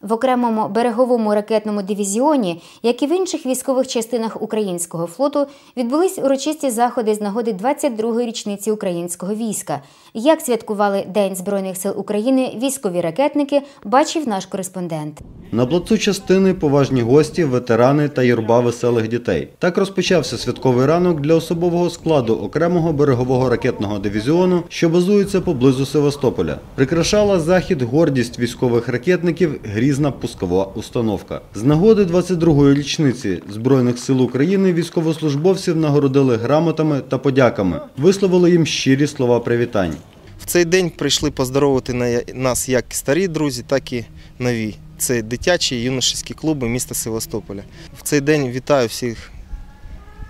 В окремому береговому ракетному дивізіоні, як і в інших військових частинах українського флоту, відбулись урочисті заходи з нагоди 22-ї річниці українського війська. Як святкували День Збройних сил України військові ракетники, бачив наш кореспондент. На плацу частини поважні гості, ветерани та юрба веселих дітей. Так розпочався святковий ранок для особового складу окремого берегового ракетного дивізіону, що базується поблизу Севастополя. Прикрашала захід гордість військових ракетників грізна пускова установка. З нагоди 22-ї річниці Збройних сил України військовослужбовців нагородили грамотами та подяками, висловили їм щирі слова привітань. В цей день прийшли поздоровити на- нас як старі друзі, так і нові. Це дитячі і юношеські клуби міста Севастополя. В цей день вітаю всіх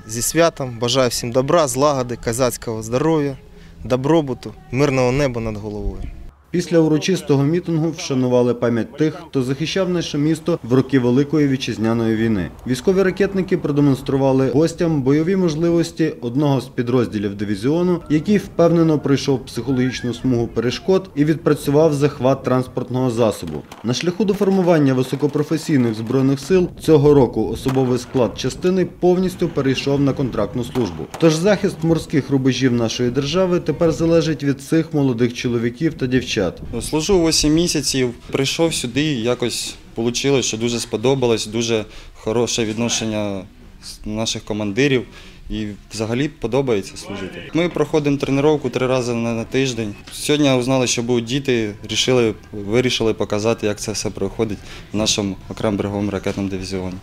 зі святом, бажаю всім добра, злагоди, козацького здоров'я, добробуту, мирного неба над головою. Після урочистого мітингу вшанували пам'ять тих, хто захищав наше місто в роки Великої вітчизняної війни. Військові ракетники продемонстрували гостям бойові можливості одного з підрозділів дивізіону, який впевнено пройшов психологічну смугу перешкод і відпрацював захват транспортного засобу. На шляху до формування високопрофесійних збройних сил цього року особовий склад частини повністю перейшов на контрактну службу. Тож захист морських рубежів нашої держави тепер залежить від цих молодих чоловіків та дівчат. Служу 8 місяців, прийшов сюди, якось вийшло, що дуже сподобалось, дуже хороше відношення наших командирів і взагалі подобається служити. Ми проходимо тренування три рази на, тиждень. Сьогодні узнали, що будуть діти, рішили, вирішили показати, як це все проходить в нашому окремому береговому ракетному дивізіоні.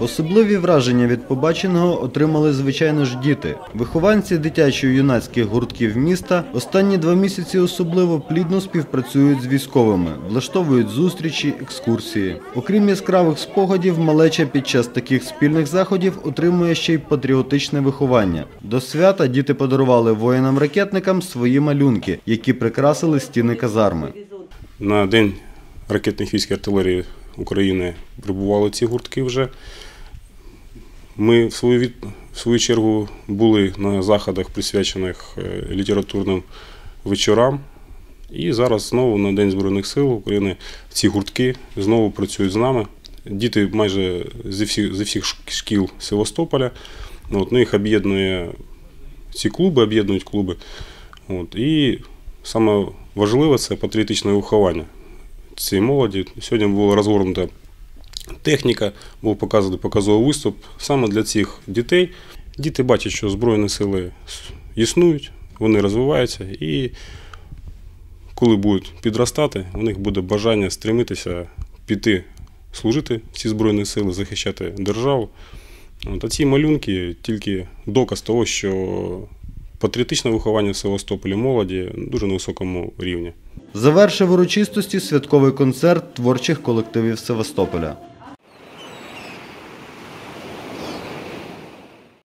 Особливі враження від побаченого отримали, звичайно ж, діти. Вихованці дитячо-юнацьких гуртків міста останні два місяці особливо плідно співпрацюють з військовими, влаштовують зустрічі, екскурсії. Окрім яскравих спогадів, малеча під час таких спільних заходів отримує ще й патріотичне виховання. До свята діти подарували воїнам-ракетникам свої малюнки, які прикрасили стіни казарми. На День ракетних військ артилерії України прибували ці гуртки вже. Ми в свою, від... в свою чергу були на заходах, присвячених е, літературним вечорам. І зараз знову на День Збройних сил України ці гуртки знову працюють з нами. Діти майже зі всіх, зі всіх шкіл Севастополя. От, ну, їх об'єднує ці клуби, об'єднують клуби. От, і саме важливе це патріотичне виховання цієї молоді. Сьогодні була розгорнута техніка, був показаний показовий виступ саме для цих дітей. Діти бачать, що Збройні сили існують, вони розвиваються, і коли будуть підростати, у них буде бажання стремитися піти служити в ці Збройні сили, захищати державу. От, а ці малюнки тільки доказ того, що патріотичне виховання в Севастополі молоді дуже на високому рівні. Завершив урочистості святковий концерт творчих колективів Севастополя.